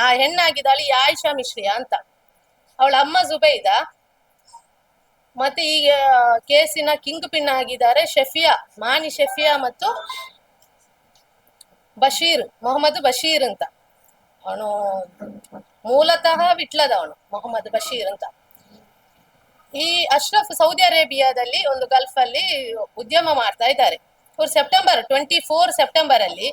ಆ ಹೆಣ್ಣಾಗಿದ್ದಾಳೆ ಈ ಆಯಿಷಾ ಮಿಶ್ರಿಯಾ ಅಂತ. ಅವಳ ಅಮ್ಮ ಜುಬೈದ ಮತ್ತೆ ಈಗ ಕೇಸಿನ ಕಿಂಗ್ ಪಿನ್ ಆಗಿದ್ದಾರೆ ಶಫಿಯಾ ಮಾನಿ ಶಫಿಯಾ ಮತ್ತು ಬಶೀರ್, ಮೊಹಮ್ಮದ್ ಬಶೀರ್ ಅಂತ. ಅವನು ಮೂಲತಃ ವಿಟ್ಲದ ಅವನು, ಮೊಹಮ್ಮದ್ ಬಶೀರ್ ಅಂತ. ಈ ಅಶ್ರಫ್ ಸೌದಿ ಅರೇಬಿಯಾದಲ್ಲಿ ಒಂದು ಗಲ್ಫ್ ಅಲ್ಲಿ ಉದ್ಯಮ ಮಾಡ್ತಾ ಇದ್ದಾರೆ. ಸೆಪ್ಟೆಂಬರ್ ಟ್ವೆಂಟಿ ಫೋರ್ ಸೆಪ್ಟೆಂಬರ್ ಅಲ್ಲಿ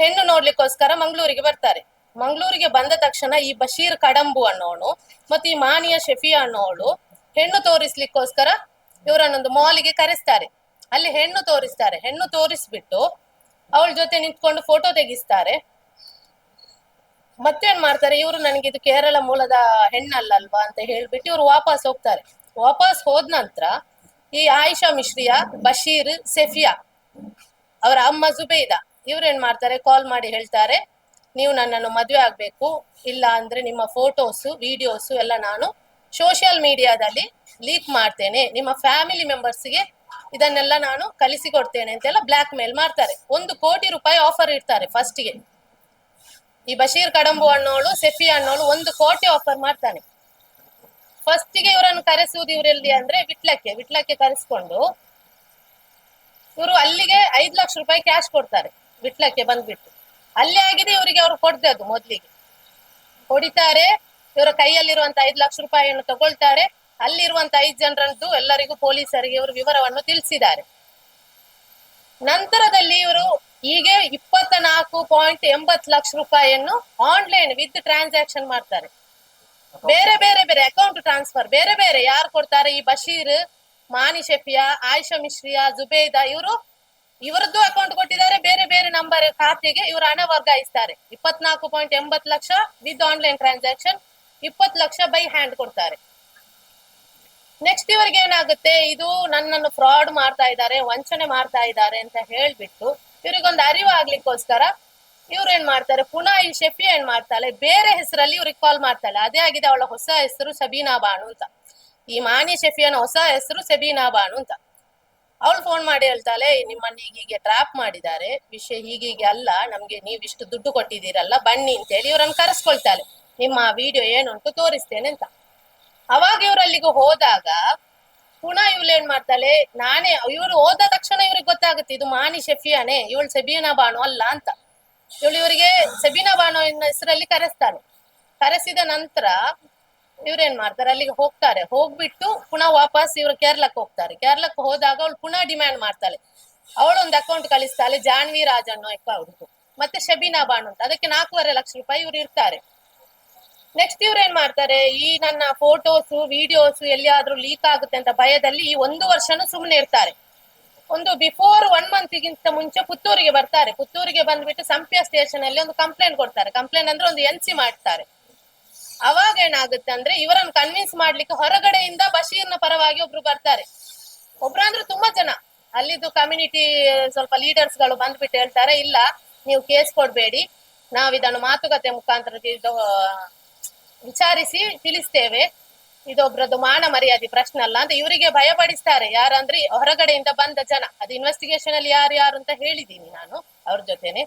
ಹೆಣ್ಣು ನೋಡ್ಲಿಕ್ಕೋಸ್ಕರ ಮಂಗಳೂರಿಗೆ ಬರ್ತಾರೆ. ಮಂಗಳೂರಿಗೆ ಬಂದ ತಕ್ಷಣ ಈ ಬಶೀರ್ ಕಡಂಬು ಅನ್ನೋಳು ಮತ್ತೆ ಈ ಮಾನಿಯ ಶಫಿ ಅನ್ನೋಳು ಹೆಣ್ಣು ತೋರಿಸ್ಲಿಕ್ಕೋಸ್ಕರ ಇವರನ್ನೊಂದು ಮಾಲಿಗೆ ಕರೆಸ್ತಾರೆ. ಅಲ್ಲಿ ಹೆಣ್ಣು ತೋರಿಸ್ತಾರೆ. ಹೆಣ್ಣು ತೋರಿಸ್ಬಿಟ್ಟು ಅವಳ ಜೊತೆ ನಿಂತ್ಕೊಂಡು ಫೋಟೋ ತೆಗಿಸ್ತಾರೆ. ಮತ್ತೇನ್ ಮಾಡ್ತಾರೆ? ಇವರು ನನಗೆ ಇದು ಕೇರಳ ಮೂಲದ ಹೆಣ್ಣಲ್ಲಲ್ವಾ ಅಂತ ಹೇಳ್ಬಿಟ್ಟು ಇವರು ವಾಪಸ್ ಹೋಗ್ತಾರೆ. ವಾಪಸ್ ಹೋದ ನಂತರ ಈ ಆಯಿಷಾ ಮಿಶ್ರಿಯಾ, ಬಶೀರ್ ಸೆಫಿಯಾ ಅವರ ಅಮ್ಮ ಜುಬೈದಾ ಇವ್ರೇನ್ ಮಾಡ್ತಾರೆ? ಕಾಲ್ ಮಾಡಿ ಹೇಳ್ತಾರೆ. ನೀವು ನನ್ನನ್ನು ಮದುವೆ ಆಗಬೇಕು, ಇಲ್ಲ ಅಂದರೆ ನಿಮ್ಮ ಫೋಟೋಸು ವಿಡಿಯೋಸು ಎಲ್ಲ ನಾನು ಸೋಷಿಯಲ್ ಮೀಡಿಯಾದಲ್ಲಿ ಲೀಕ್ ಮಾಡ್ತೇನೆ. ನಿಮ್ಮ ಫ್ಯಾಮಿಲಿ ಮೆಂಬರ್ಸ್ಗೆ ಇದನ್ನೆಲ್ಲ ನಾನು ಕಲಿಸಿಕೊಡ್ತೇನೆ ಅಂತೆಲ್ಲ ಬ್ಲ್ಯಾಕ್ ಮೇಲ್ ಮಾಡ್ತಾರೆ. ಒಂದು ಕೋಟಿ ರೂಪಾಯಿ ಆಫರ್ ಇಡ್ತಾರೆ ಫಸ್ಟ್ಗೆ ಈ ಬಶೀರ್ ಕಡಂಬು ಅನ್ನೋಳು ಸೆಫಿ ಅನ್ನೋಳು ಒಂದು ಕೋಟಿ ಆಫರ್ ಮಾಡ್ತಾನೆ. ಫಸ್ಟಿಗೆ ಇವರನ್ನು ಕರೆಸುವುದು ಇವರೆಲ್ಲಿ ಅಂದ್ರೆ ವಿಟ್ಲಕ್ಕೆ ವಿಟ್ಲಕ್ಕೆ ಕರೆಸ್ಕೊಂಡು ಇವರು ಅಲ್ಲಿಗೆ ಐದು ಲಕ್ಷ ರೂಪಾಯಿ ಕ್ಯಾಶ್ ಕೊಡ್ತಾರೆ, ವಿಟ್ಲಕ್ಕೆ ಬಂದ್ಬಿಟ್ಟು. ಅಲ್ಲಿ ಆಗಿದೆ ಇವರಿಗೆ ಅವ್ರು ಕೊಡ್ದದ್ದು ಮೊದ್ಲಿಗೆ. ಹೊಡಿತಾರೆ ಇವರ ಕೈಯಲ್ಲಿರುವಂತ ಐದು ಲಕ್ಷ ರೂಪಾಯಿಯನ್ನು ತಗೊಳ್ತಾರೆ. ಅಲ್ಲಿರುವಂತ ಐದು ಜನರದ್ದು ಎಲ್ಲರಿಗೂ ಪೊಲೀಸರಿಗೆ ಇವರು ವಿವರವನ್ನು ತಿಳಿಸಿದ್ದಾರೆ. ನಂತರದಲ್ಲಿ ಇವರು ಹೀಗೆ ಇಪ್ಪತ್ತ ನಾಲ್ಕು ಪಾಯಿಂಟ್ ಎಂಬತ್ತು ಲಕ್ಷ ರೂಪಾಯಿಯನ್ನು ಆನ್ಲೈನ್ ವಿತ್ ಟ್ರಾನ್ಸಾಕ್ಷನ್ ಮಾಡ್ತಾರೆ. ಬೇರೆ ಬೇರೆ ಬೇರೆ ಅಕೌಂಟ್ ಟ್ರಾನ್ಸ್ಫರ್, ಬೇರೆ ಬೇರೆ ಯಾರು ಕೊಡ್ತಾರೆ? ಈ ಬಶೀರ್ ಮಾನಿ ಶೆಫಿಯಾ ಆಯಿಷಾ ಮಿಶ್ರಿಯಾ, ಜುಬೇದಾ ಇವರು ಇವರದ್ದು ಅಕೌಂಟ್ ಕೊಟ್ಟಿದ್ದಾರೆ, ಬೇರೆ ಬೇರೆ ನಂಬರ್ ಖಾತೆಗೆ ಇವರು ಹಣ ವರ್ಗಾಯಿಸ್ತಾರೆ. ಇಪ್ಪತ್ನಾಲ್ಕು ಪಾಯಿಂಟ್ ಎಂಬತ್ತು ಲಕ್ಷ ವಿತ್ ಆನ್ಲೈನ್ ಟ್ರಾನ್ಸಾಕ್ಷನ್ ಇಪ್ಪತ್ತು ಲಕ್ಷ ಬೈ ಹ್ಯಾಂಡ್ ಕೊಡ್ತಾರೆ. ನೆಕ್ಸ್ಟ್ ಇವರಿಗೆ ಏನಾಗುತ್ತೆ? ಇದು ನನ್ನನ್ನು ಫ್ರಾಡ್ ಮಾಡ್ತಾ ಇದ್ದಾರೆ, ವಂಚನೆ ಮಾಡ್ತಾ ಇದ್ದಾರೆ ಅಂತ ಹೇಳ್ಬಿಟ್ಟು ಇವರಿಗೊಂದು ಅರಿವು ಆಗ್ಲಿಕ್ಕೋಸ್ಕರ ಇವ್ರು ಏನ್ ಮಾಡ್ತಾರೆ? ಪುನಃ ಈ ಶೆಫಿ ಏನ್ ಮಾಡ್ತಾಳೆ? ಬೇರೆ ಹೆಸರಲ್ಲಿ ಇವ್ರಿಗೆ ಕಾಲ್ ಮಾಡ್ತಾಳೆ. ಅದೇ ಆಗಿದೆ ಅವಳ ಹೊಸ ಹೆಸರು ಸಬೀನಾ ಬಾನು ಅಂತ. ಈ ಮಾನಿ ಶೆಫಿಯನ ಹೊಸ ಹೆಸರು ಸಬೀನಾ ಬಾನು ಅಂತ. ಅವಳು ಫೋನ್ ಮಾಡಿ ಹೇಳ್ತಾಳೆ, ನಿಮ್ಮನ್ನ ಹೀಗೆ ಟ್ರಾಪ್ ಮಾಡಿದ್ದಾರೆ. ವಿಷಯ ಹೀಗೀಗೆ ಅಲ್ಲ, ನಮ್ಗೆ ನೀವ್ ಇಷ್ಟು ದುಡ್ಡು ಕೊಟ್ಟಿದ್ದೀರಲ್ಲ, ಬನ್ನಿ ಅಂತ ಹೇಳಿ ಇವ್ರನ್ನ ಕರೆಸ್ಕೊಳ್ತಾಳೆ. ನಿಮ್ಮ ವಿಡಿಯೋ ಏನುಂಟು ತೋರಿಸ್ತೇನೆ ಅಂತ. ಅವಾಗ ಇವರಲ್ಲಿಗೆ ಹೋದಾಗ, ಪುನಃ ಇವಳು ಏನ್ ಮಾಡ್ತಾಳೆ, ನಾನೇ, ಇವ್ರು ಹೋದ ತಕ್ಷಣ ಇವ್ರಿಗೆ ಗೊತ್ತಾಗುತ್ತೆ, ಇದು ಮಾನಿ ಶೆಫಿಯಾನೆ, ಇವಳು ಸೆಬೀನಾ ಬಾಣು ಅಲ್ಲ ಅಂತ. ಇವಳು ಇವರಿಗೆ ಸೆಬೀನಾ ಬಾಣು ಹೆಸರಲ್ಲಿ ಕರೆಸ್ತಾನೆ. ಕರೆಸಿದ ನಂತರ ಇವ್ರೇನ್ ಮಾಡ್ತಾರೆ? ಅಲ್ಲಿಗೆ ಹೋಗ್ತಾರೆ. ಹೋಗ್ಬಿಟ್ಟು ಪುನಃ ವಾಪಸ್ ಇವ್ರು ಕೇರಳಕ್ಕೆ ಹೋಗ್ತಾರೆ. ಕೇರಳಕ್ಕೆ ಹೋದಾಗ ಅವ್ಳು ಪುನಃ ಡಿಮ್ಯಾಂಡ್ ಮಾಡ್ತಾಳೆ. ಒಂದು ಅಕೌಂಟ್ ಕಳಿಸ್ತಾಳೆ, ಜಾನ್ವಿ ರಾಜ್ ಅನ್ನೋ ಅಕೌಂಟ್ ಮತ್ತೆ ಶಬೀನಾ ಬಾಣು ಅಂತ. ಅದಕ್ಕೆ ನಾಲ್ಕೂವರೆ ಲಕ್ಷ ರೂಪಾಯಿ ಇವ್ರು ಇರ್ತಾರೆ. ನೆಕ್ಸ್ಟ್ ಇವ್ರು ಏನ್ ಮಾಡ್ತಾರೆ? ಈ ನನ್ನ ಫೋಟೋಸ್ ವಿಡಿಯೋಸ್ ಎಲ್ಲಿಯಾದ್ರೂ ಲೀಕ್ ಆಗುತ್ತೆ ಅಂತ ಭಯದಲ್ಲಿ ಈ ಒಂದು ವರ್ಷನೂ ಸುಮ್ಮನೆ ಇರ್ತಾರೆ. ಒಂದು ಬಿಫೋರ್ ಒನ್ ಮಂತ್ಗಿಂತ ಮುಂಚೆ ಪುತ್ತೂರಿಗೆ ಬರ್ತಾರೆ. ಪುತ್ತೂರಿಗೆ ಬಂದ್ಬಿಟ್ಟು ಸಂಪ್ಯ ಸ್ಟೇಷನ್ ಅಲ್ಲಿ ಒಂದು ಕಂಪ್ಲೇಂಟ್ ಕೊಡ್ತಾರೆ. ಕಂಪ್ಲೇಂಟ್ ಅಂದ್ರೆ ಒಂದು ಎನ್ ಸಿ ಮಾಡ್ತಾರೆ. ಅವಾಗ ಏನಾಗುತ್ತೆ ಅಂದ್ರೆ ಇವರನ್ನ ಕನ್ವಿನ್ಸ್ ಮಾಡ್ಲಿಕ್ಕೆ ಹೊರಗಡೆಯಿಂದ ಬಶೀರ್ನ ಪರವಾಗಿ ಒಬ್ರು ಬರ್ತಾರೆ. ಒಬ್ರು ಅಂದ್ರೆ ತುಂಬಾ ಜನ. ಅಲ್ಲಿದ್ದು ಕಮ್ಯುನಿಟಿ ಸ್ವಲ್ಪ ಲೀಡರ್ಸ್ಗಳು ಬಂದ್ಬಿಟ್ಟು ಹೇಳ್ತಾರೆ, ಇಲ್ಲ, ನೀವು ಕೇಸ್ ಕೊಡ್ಬೇಡಿ. ನಾವ್ ಇದನ್ನು ಮಾತುಕತೆ ಮುಖಾಂತರ ವಿಚಾರಿಸಿ ತಿಳಿಸ್ತೇವೆ. ಇದೊಬ್ರದ್ದು ಮಾನ ಮರ್ಯಾದೆ ಪ್ರಶ್ನೆ ಅಲ್ಲ ಅಂತ ಇವರಿಗೆ ಭಯಪಡಿಸ್ತಾರೆ. ಯಾರಂದ್ರೆ ಹೊರಗಡೆಯಿಂದ ಬಂದ ಜನ. ಅದು ಇನ್ವೆಸ್ಟಿಗೇಷನ್ ಅಲ್ಲಿ ಯಾರು ಯಾರು ಅಂತ ಹೇಳಿದೀನಿ ನಾನು, ಅವ್ರ ಜೊತೆನೆ.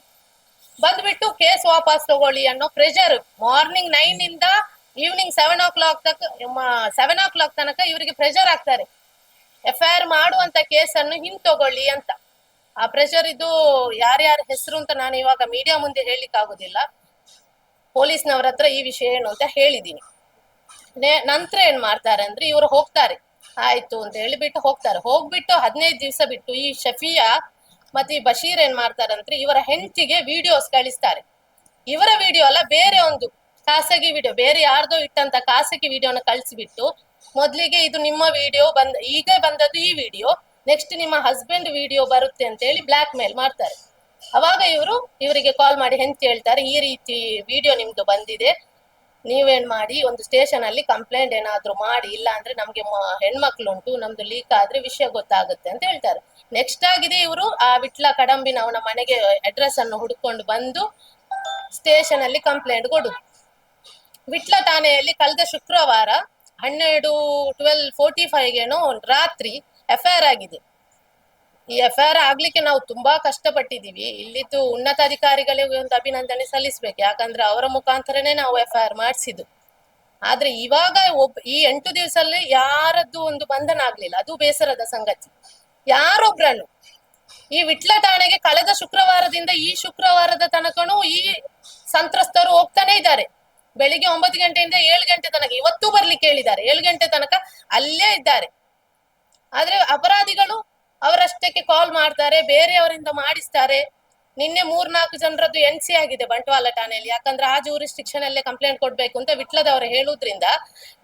ಬಂದ್ಬಿಟ್ಟು ಕೇಸ್ ವಾಪಸ್ ತಗೊಳ್ಳಿ ಅನ್ನೋ ಪ್ರೆಷರ್ ಮಾರ್ನಿಂಗ್ ನೈನ್ ಇಂದ ಈವ್ನಿಂಗ್ ಸೆವೆನ್ ಓ ಕ್ಲಾಕ್ ತನಕ ಸೆವೆನ್ ಓ ಕ್ಲಾಕ್ ತನಕ ಇವರಿಗೆ ಪ್ರೆಷರ್ ಆಗ್ತಾರೆ. ಎಫ್ ಐ ಆರ್ ಮಾಡುವಂತ ಕೇಸನ್ನು ಹಿಂತಗೊಳ್ಳಿ ಅಂತ. ಆ ಪ್ರೆಷರ್ ಇದು ಯಾರ್ಯಾರ ಹೆಸರು ಅಂತ ನಾನು ಇವಾಗ ಮೀಡಿಯಾ ಮುಂದೆ ಹೇಳಲಿಕ್ಕೆ ಆಗುದಿಲ್ಲ ಪೊಲೀಸ್ನವ್ರ ಹತ್ರ ಈ ವಿಷಯ ಏನು ಅಂತ ಹೇಳಿದೀನಿ. ನಂತರ ಏನ್ ಮಾಡ್ತಾರೆ ಅಂದ್ರೆ ಇವರು ಹೋಗ್ತಾರೆ. ಆಯ್ತು ಅಂತ ಹೇಳಿಬಿಟ್ಟು ಹೋಗ್ತಾರೆ. ಹೋಗ್ಬಿಟ್ಟು ಹದಿನೈದು ದಿವಸ ಬಿಟ್ಟು ಈ ಶಫಿಯಾ ಮತ್ತೆ ಈ ಬಶೀರ್ ಏನ್ ಮಾಡ್ತಾರಂದ್ರೆ ಇವರ ಹೆಂಡತಿಗೆ ವಿಡಿಯೋಸ್ ಕಳಿಸ್ತಾರೆ. ಇವರ ವಿಡಿಯೋ ಅಲ್ಲ, ಬೇರೆ ಒಂದು ಖಾಸಗಿ ವಿಡಿಯೋ ಬೇರೆ ಯಾರ್ದೋ ಇಟ್ಟಂತ ಖಾಸಗಿ ವಿಡಿಯೋನ ಕಳಿಸಿಬಿಟ್ಟು ಮೊದ್ಲಿಗೆ ಇದು ನಿಮ್ಮ ವಿಡಿಯೋ ಬಂದ, ಈಗ ಬಂದದ್ದು ಈ ವಿಡಿಯೋ ನೆಕ್ಸ್ಟ್ ನಿಮ್ಮ ಹಸ್ಬೆಂಡ್ ವಿಡಿಯೋ ಬರುತ್ತೆ ಅಂತ ಹೇಳಿ ಬ್ಲಾಕ್ ಮೇಲ್ ಮಾಡ್ತಾರೆ. ಅವಾಗ ಇವರು, ಇವರಿಗೆ ಕಾಲ್ ಮಾಡಿ ಹೆಂಡತಿ ಹೇಳ್ತಾರೆ ಈ ರೀತಿ ವಿಡಿಯೋ ನಿಮ್ದು ಬಂದಿದೆ. ನೀವೇನ್ ಮಾಡಿ ಒಂದು ಸ್ಟೇಷನ್ ಅಲ್ಲಿ ಕಂಪ್ಲೇಂಟ್ ಏನಾದ್ರೂ ಮಾಡಿ, ಇಲ್ಲ ಅಂದ್ರೆ ನಮ್ಗೆ ಹೆಣ್ಮಕ್ಳು ಉಂಟು ನಮ್ದು ಲೀಕ್ ಆದ್ರೆ ವಿಷಯ ಗೊತ್ತಾಗುತ್ತೆ ಅಂತ ಹೇಳ್ತಾರೆ. ನೆಕ್ಸ್ಟ್ ಆಗಿದೆ ಇವರು, ಆ ವಿಟ್ಲ ಕಡಂಬಿನ ಅವನ ಮನೆಗೆ ಅಡ್ರೆಸ್ ಅನ್ನು ಹುಡ್ಕೊಂಡು ಬಂದು ಸ್ಟೇಷನ್ ಅಲ್ಲಿ ಕಂಪ್ಲೇಂಟ್ ಕೊಡು ವಿಟ್ಲ ಠಾಣೆಯಲ್ಲಿ ಕಳೆದ ಶುಕ್ರವಾರ ಹನ್ನೆರಡು ಟ್ವೆಲ್ ಫೋರ್ಟಿ ಫೈವ್ಗೆನೋ ರಾತ್ರಿ ಎಫ್ ಆಗಿದೆ. ಈ ಎಫ್ ಐ ಆರ್ ಆಗ್ಲಿಕ್ಕೆ ನಾವು ತುಂಬಾ ಕಷ್ಟಪಟ್ಟಿದೀವಿ ಇಲ್ಲಿದ್ದು ಉನ್ನತಾಧಿಕಾರಿಗಳಿಗೆ ಒಂದು ಅಭಿನಂದನೆ ಸಲ್ಲಿಸ್ಬೇಕು. ಯಾಕಂದ್ರೆ ಅವರ ಮುಖಾಂತರನೇ ನಾವು ಎಫ್ ಐ ಆರ್ ಮಾಡಿಸಿದ್ದು. ಆದ್ರೆ ಇವಾಗ ಒಬ್, ಈ ಎಂಟು ದಿವಸಲ್ಲಿ ಯಾರದ್ದು ಒಂದು ಬಂಧನ ಆಗ್ಲಿಲ್ಲ. ಅದು ಬೇಸರದ ಸಂಗತಿ. ಯಾರೊಬ್ರನ್ನು? ಈ ವಿಟ್ಲ ಠಾಣೆಗೆ ಕಳೆದ ಶುಕ್ರವಾರದಿಂದ ಈ ಶುಕ್ರವಾರದ ತನಕನೂ ಈ ಸಂತ್ರಸ್ತರು ಹೋಗ್ತಾನೆ ಇದ್ದಾರೆ. ಬೆಳಿಗ್ಗೆ ಒಂಬತ್ತು ಗಂಟೆಯಿಂದ ಏಳು ಗಂಟೆ ತನಕ, ಇವತ್ತು ಬರ್ಲಿಕ್ಕೆ ಹೇಳಿದ್ದಾರೆ. ಏಳು ಗಂಟೆ ತನಕ ಅಲ್ಲೇ ಇದ್ದಾರೆ. ಆದ್ರೆ ಅಪರಾಧಿಗಳು ಅವರಷ್ಟಕ್ಕೆ ಕಾಲ್ ಮಾಡ್ತಾರೆ, ಬೇರೆಯವರಿಂದ ಮಾಡಿಸ್ತಾರೆ. ನಿನ್ನೆ ಮೂರ್ನಾಲ್ಕು ಜನರದ್ದು ಎನ್ ಸಿ ಆಗಿದೆ ಬಂಟ್ವಾಳ ಠಾಣೆಯಲ್ಲಿ. ಯಾಕಂದ್ರೆ ಆ ಜೂರಿಸ್ಟಿಕ್ಷನ್ ಅಲ್ಲೇ ಕಂಪ್ಲೇಂಟ್ ಕೊಡ್ಬೇಕು ಅಂತ ವಿಟ್ಲದವರು ಹೇಳುದ್ರಿಂದ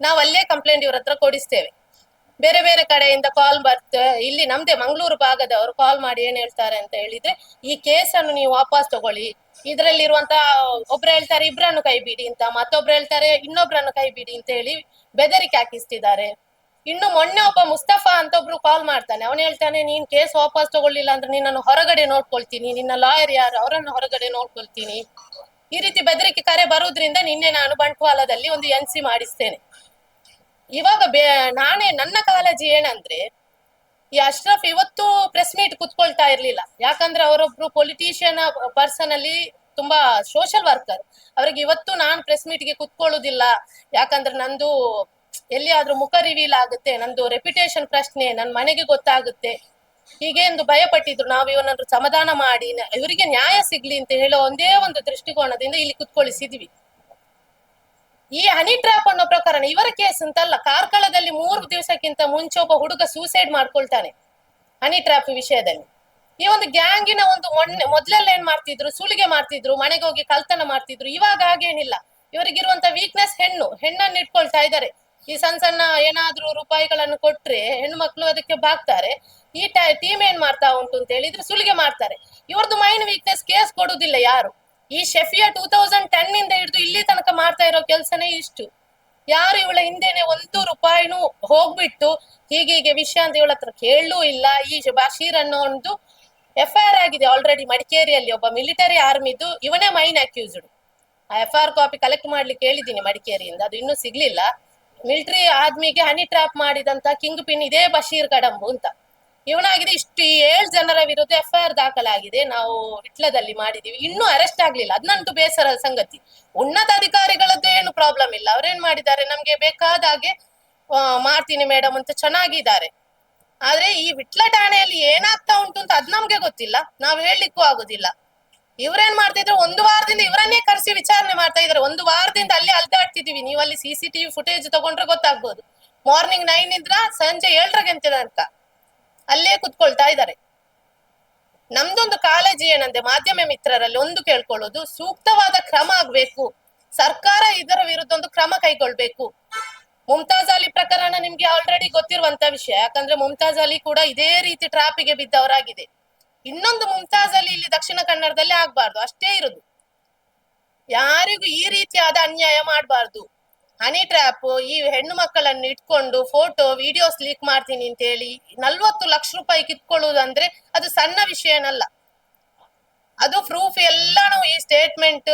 ನಾವು ಅಲ್ಲೇ ಕಂಪ್ಲೇಂಟ್ ಇವ್ರ ಹತ್ರ ಕೊಡಿಸ್ತೇವೆ. ಬೇರೆ ಬೇರೆ ಕಡೆಯಿಂದ ಕಾಲ್ ಬರ್ತ, ಇಲ್ಲಿ ನಮ್ದೇ ಮಂಗಳೂರು ಭಾಗದವರು ಕಾಲ್ ಮಾಡಿ ಏನ್ ಹೇಳ್ತಾರೆ ಅಂತ ಹೇಳಿದ್ರೆ, ಈ ಕೇಸನ್ನು ನೀವು ವಾಪಸ್ ತಗೊಳ್ಳಿ. ಇದ್ರಲ್ಲಿರುವಂತ ಒಬ್ರು ಹೇಳ್ತಾರೆ, ಇಬ್ರನ್ನು ಕೈ ಬಿಡಿ ಅಂತ, ಮತ್ತೊಬ್ರು ಹೇಳ್ತಾರೆ, ಇನ್ನೊಬ್ರನ್ನು ಕೈ ಬಿಡಿ ಅಂತ ಹೇಳಿ ಬೆದರಿಕೆ ಹಾಕಿಸ್ತಿದ್ದಾರೆ. ಇನ್ನು ಮೊನ್ನೆ ಒಬ್ಬ ಮುಸ್ತಫಾ ಅಂತ ಒಬ್ರು ಕಾಲ್ ಮಾಡ್ತಾನೆ. ಅವನು ಹೇಳ್ತಾನೆ, ನೀನ್ ಕೇಸ್ ವಾಪಸ್ ತಗೊಳ್ಳಿಲ್ಲ ಅಂದ್ರೆ ನಿನ್ನನ್ನು ಹೊರಗಡೆ ನೋಡ್ಕೊಳ್ತೀನಿ. ನಿನ್ನ ಲಾಯರ್ ಯಾರು? ಅವರನ್ನು ಹೊರಗಡೆ ನೋಡ್ಕೊಳ್ತೀನಿ. ಈ ರೀತಿ ಬೆದರಿಕೆ ಕರೆ ಬರೋದ್ರಿಂದ ನಿನ್ನೆ ನಾನು ಬಂಟ್ವಾಲದಲ್ಲಿ ಒಂದು ಎನ್ ಸಿ ಮಾಡಿಸ್ತೇನೆ. ಇವಾಗ ನಾನೇ ನನ್ನ ಕಾಳಜಿ ಏನಂದ್ರೆ, ಈ ಅಶ್ರಫ್ ಇವತ್ತು ಪ್ರೆಸ್ ಮೀಟ್ ಕುತ್ಕೊಳ್ತಾ ಇರ್ಲಿಲ್ಲ. ಯಾಕಂದ್ರೆ ಅವರೊಬ್ರು ಪೊಲಿಟಿಷಿಯನ್ ಪರ್ಸನ್ ಅಲ್ಲಿ ತುಂಬಾ ಸೋಷಿಯಲ್ ವರ್ಕರ್ ಅವ್ರಿಗೆ ಇವತ್ತು ನಾನು ಪ್ರೆಸ್ ಮೀಟ್ಗೆ ಕುತ್ಕೊಳ್ಳುದಿಲ್ಲ. ಯಾಕಂದ್ರೆ ನಂದು ಎಲ್ಲಿಯಾದ್ರೂ ಮುಖ ರಿವೀಲ್ ಆಗುತ್ತೆ, ನಂದು ರೆಪ್ಯುಟೇಷನ್ ಪ್ರಶ್ನೆ ನನ್ನ ಮನೆಗೆ ಗೊತ್ತಾಗುತ್ತೆ. ಹೀಗೆ ಎಂದು ಭಯಪಟ್ಟಿದ್ರು. ನಾವು ಇವನನ್ನು ಸಮಾಧಾನ ಮಾಡಿ ಇವರಿಗೆ ನ್ಯಾಯ ಸಿಗ್ಲಿ ಅಂತ ಹೇಳೋ ಒಂದೇ ಒಂದು ದೃಷ್ಟಿಕೋನದಿಂದ ಇಲ್ಲಿ ಕುತ್ಕೊಳಿಸಿದ್ವಿ. ಈ ಹನಿ ಟ್ರಾಪ್ ಅನ್ನೋ ಪ್ರಕಾರ ಇವರ ಕೇಸ್ ಅಂತಲ್ಲ, ಕಾರ್ಕಳದಲ್ಲಿ ಮೂರು ದಿವಸಕ್ಕಿಂತ ಮುಂಚೆ ಒಬ್ಬ ಹುಡುಗ ಸೂಸೈಡ್ ಮಾಡ್ಕೊಳ್ತಾನೆ ಹನಿ ಟ್ರಾಪ್ ವಿಷಯದಲ್ಲಿ. ಈ ಒಂದು ಗ್ಯಾಂಗಿನ ಒಂದು ಮೊನ್ನೆ ಮೊದ್ಲೆಲ್ಲ ಏನ್ ಮಾಡ್ತಿದ್ರು? ಸುಲಿಗೆ ಮಾಡ್ತಿದ್ರು, ಮನೆಗೆ ಹೋಗಿ ಕಲ್ತನ ಮಾಡ್ತಿದ್ರು. ಇವಾಗ ಹಾಗೇನಿಲ್ಲ. ಇವರಿಗಿರುವಂತ ವೀಕ್ನೆಸ್ ಹೆಣ್ಣು. ಹೆಣ್ಣನ್ನು ಇಟ್ಕೊಳ್ತಾ ಇದ್ದಾರೆ. ಈ ಸಣ್ಣ ಸಣ್ಣ ಏನಾದ್ರೂ ರೂಪಾಯಿಗಳನ್ನು ಕೊಟ್ರೆ ಹೆಣ್ಣು ಮಕ್ಕಳು ಅದಕ್ಕೆ ಬಾಗ್ತಾರೆ. ಈ ಟೀಮ್ ಏನ್ ಮಾಡ್ತಾ ಉಂಟು ಅಂತ ಹೇಳಿದ್ರೆ ಸುಲಿಗೆ ಮಾಡ್ತಾರೆ. ಇವ್ರದ್ದು ಮೈನ್ ವೀಕ್ನೆಸ್ ಕೇಸ್ ಕೊಡುದಿಲ್ಲ ಯಾರು. ಈ ಶೆಫಿಯಾ ಟೂ ತೌಸಂಡ್ ಟೆನ್ ಇಂದ ಹಿಡಿದು ಇಲ್ಲಿ ತನಕ ಮಾಡ್ತಾ ಇರೋ ಕೆಲಸನೇ ಇಷ್ಟು. ಯಾರು ಇವಳ ಹಿಂದೆನೆ ಒಂದು ರೂಪಾಯಿನೂ ಹೋಗ್ಬಿಟ್ಟು ಹೀಗೆ ಹೀಗೆ ವಿಷಯ ಅಂತ ಇವಳ ಹತ್ರ ಕೇಳಲೂ ಇಲ್ಲ. ಈ ಬಶೀರ್ ಅನ್ನೋ ಒಂದು ಎಫ್ ಐ ಆರ್ ಆಗಿದೆ ಆಲ್ರೆಡಿ ಮಡಿಕೇರಿಯಲ್ಲಿ ಒಬ್ಬ ಮಿಲಿಟರಿ ಆರ್ಮಿದು ಇವನೇ ಮೈನ್ ಅಕ್ಯೂಸ್ಡ್ ಆ ಎಫ್ ಆರ್ ಕಾಪಿ ಕಲೆಕ್ಟ್ ಮಾಡ್ಲಿಕ್ಕೆ ಹೇಳಿದ್ದೀನಿ ಮಡಿಕೇರಿಯಿಂದ. ಅದು ಇನ್ನೂ ಸಿಗ್ಲಿಲ್ಲ. ಮಿಲಿಟರಿ ಆದ್ಮಿಗೆ ಹನಿ ಟ್ರಾಪ್ ಮಾಡಿದಂತ ಕಿಂಗ್ ಪಿನ್ ಇದೇ ಬಶೀರ್ ಕಡಂಬು ಅಂತ. ಇವನಾಗಿದೆ ಇಷ್ಟು ಏಳು ಜನರ ವಿರುದ್ಧ ಎಫ್ ಐ ಆರ್ ದಾಖಲಾಗಿದೆ. ನಾವು ವಿಟ್ಲದಲ್ಲಿ ಮಾಡಿದೀವಿ. ಇನ್ನೂ ಅರೆಸ್ಟ್ ಆಗ್ಲಿಲ್ಲ. ಅದ್ನಂತೂ ಬೇಸರ ಸಂಗತಿ. ಉನ್ನತ ಅಧಿಕಾರಿಗಳದ್ದು ಏನು ಪ್ರಾಬ್ಲಮ್ ಇಲ್ಲ. ಅವ್ರೇನ್ ಮಾಡಿದ್ದಾರೆ? ನಮ್ಗೆ ಬೇಕಾದ ಹಾಗೆ ಮಾಡ್ತೀನಿ ಮೇಡಮ್ ಅಂತ ಚೆನ್ನಾಗಿದ್ದಾರೆ. ಆದ್ರೆ ಈ ವಿಟ್ಲ ಠಾಣೆಯಲ್ಲಿ ಏನಾಗ್ತಾ ಉಂಟು ಅಂತ ಅದ್ ನಮ್ಗೆ ಗೊತ್ತಿಲ್ಲ. ನಾವ್ ಹೇಳಲಿಕ್ಕೂ ಆಗುದಿಲ್ಲ. ಇವ್ರೇನ್ ಮಾಡ್ತಿದ್ರು? ಒಂದು ವಾರದಿಂದ ಇವರನ್ನೇ ಕರೆಸಿ ವಿಚಾರಣೆ ಮಾಡ್ತಾ ಇದಾರೆ ಒಂದು ವಾರದಿಂದ ಅಲ್ಲೇ ಅಲ್ದಾಡ್ತಿದೀವಿ ನೀವು ಅಲ್ಲಿ ಸಿ ಸಿ ಟಿವಿ ಫುಟೇಜ್ ತಗೊಂಡ್ರೆ ಗೊತ್ತಾಗ್ಬೋದು. ಮಾರ್ನಿಂಗ್ ನೈನ್ ಇದ್ರ ಸಂಜೆ ಏಳರ ತನಕ ಅಲ್ಲೇ ಕುತ್ಕೊಳ್ತಾ ಇದ್ದಾರೆ. ನಮ್ದೊಂದು ಕಾಳಜಿ ಏನಂದ್ರೆ ಮಾಧ್ಯಮ ಮಿತ್ರರಲ್ಲಿ ಒಂದು ಕೇಳ್ಕೊಳ್ಳೋದು, ಸೂಕ್ತವಾದ ಕ್ರಮ ಆಗ್ಬೇಕು. ಸರ್ಕಾರ ಇದರ ವಿರುದ್ಧ ಒಂದು ಕ್ರಮ ಕೈಗೊಳ್ಬೇಕು. ಮುಮ್ತಾಜ್ ಅಲಿ ಪ್ರಕರಣ ನಿಮ್ಗೆ ಆಲ್ರೆಡಿ ಗೊತ್ತಿರುವಂತ ವಿಷಯ. ಯಾಕಂದ್ರೆ ಮುಮ್ತಾಜ್ ಅಲಿ ಕೂಡ ಇದೇ ರೀತಿ ಟ್ರಾಪಿಗೆ ಬಿದ್ದವರಾಗಿದೆ. ಇನ್ನೊಂದು ಮುಮ್ತಾಜ್ ಇಲ್ಲಿ ದಕ್ಷಿಣ ಕನ್ನಡದಲ್ಲಿ ಆಗ್ಬಾರ್ದು, ಅಷ್ಟೇ ಇರುದು. ಯಾರಿಗೂ ಈ ರೀತಿಯಾದ ಅನ್ಯಾಯ ಮಾಡಬಾರ್ದು. ಹನಿ ಟ್ರ್ಯಾಪ್, ಈ ಹೆಣ್ಣು ಮಕ್ಕಳನ್ನು ಇಟ್ಕೊಂಡು ಫೋಟೋ, ವಿಡಿಯೋಸ್ ಲೀಕ್ ಮಾಡ್ತೀನಿ ಅಂತ ಹೇಳಿ ನಲ್ವತ್ತು ಲಕ್ಷ ರೂಪಾಯಿ ಕಿತ್ಕೊಳ್ಳುವುದಂದ್ರೆ ಅದು ಸಣ್ಣ ವಿಷಯನಲ್ಲ. ಅದು ಪ್ರೂಫ್ ಎಲ್ಲಾನು ಈ ಸ್ಟೇಟ್ಮೆಂಟ್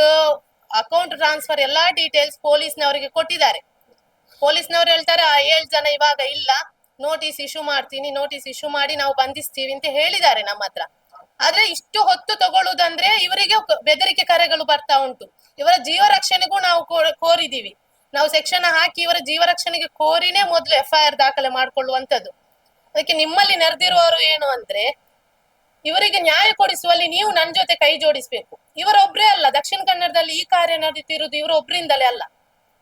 ಅಕೌಂಟ್ ಟ್ರಾನ್ಸ್ಫರ್ ಎಲ್ಲಾ ಡೀಟೇಲ್ಸ್ ಪೊಲೀಸ್ನವರಿಗೆ ಕೊಟ್ಟಿದ್ದಾರೆ. ಪೊಲೀಸ್ನವ್ರು ಹೇಳ್ತಾರೆ, ಆ ಏಳು ಜನ ಇವಾಗ ಇಲ್ಲ ನೋಟಿಸ್ ಇಶ್ಯೂ ಮಾಡ್ತೀನಿ ನೋಟಿಸ್ ಇಶ್ಯೂ ಮಾಡಿ ನಾವು ಬಂಧಿಸ್ತೀವಿ ಅಂತ ಹೇಳಿದ್ದಾರೆ ನಮ್ಮ ಹತ್ರ. ಆದ್ರೆ ಇಷ್ಟು ಹೊತ್ತು ತಗೊಳ್ಳುದಂದ್ರೆ ಇವರಿಗೆ ಬೆದರಿಕೆ ಕರೆಗಳು ಬರ್ತಾ ಉಂಟು. ಇವರ ಜೀವ ರಕ್ಷಣೆಗೂ ನಾವು ಕೋರಿದೀವಿ. ನಾವು ಸೆಕ್ಷನ್ ಹಾಕಿ ಇವರ ಜೀವ ರಕ್ಷಣೆಗೆ ಕೋರಿನೇ ಮೊದಲು ಎಫ್ ಐ ಆರ್ ದಾಖಲೆ ಮಾಡ್ಕೊಳ್ಳುವಂತದ್ದು ಅದಕ್ಕೆ ನಿಮ್ಮಲ್ಲಿ ನೆರೆದಿರುವವರು ಏನು ಅಂದ್ರೆ, ಇವರಿಗೆ ನ್ಯಾಯ ಕೊಡಿಸುವಲ್ಲಿ ನೀವು ನನ್ನ ಜೊತೆ ಕೈ ಜೋಡಿಸ್ಬೇಕು. ಇವರೊಬ್ರೇ ಅಲ್ಲ, ದಕ್ಷಿಣ ಕನ್ನಡದಲ್ಲಿ ಈ ಕಾರ್ಯ ನಡೀತಿರುವುದು ಇವರೊಬ್ಬರಿಂದಲೇ ಅಲ್ಲ.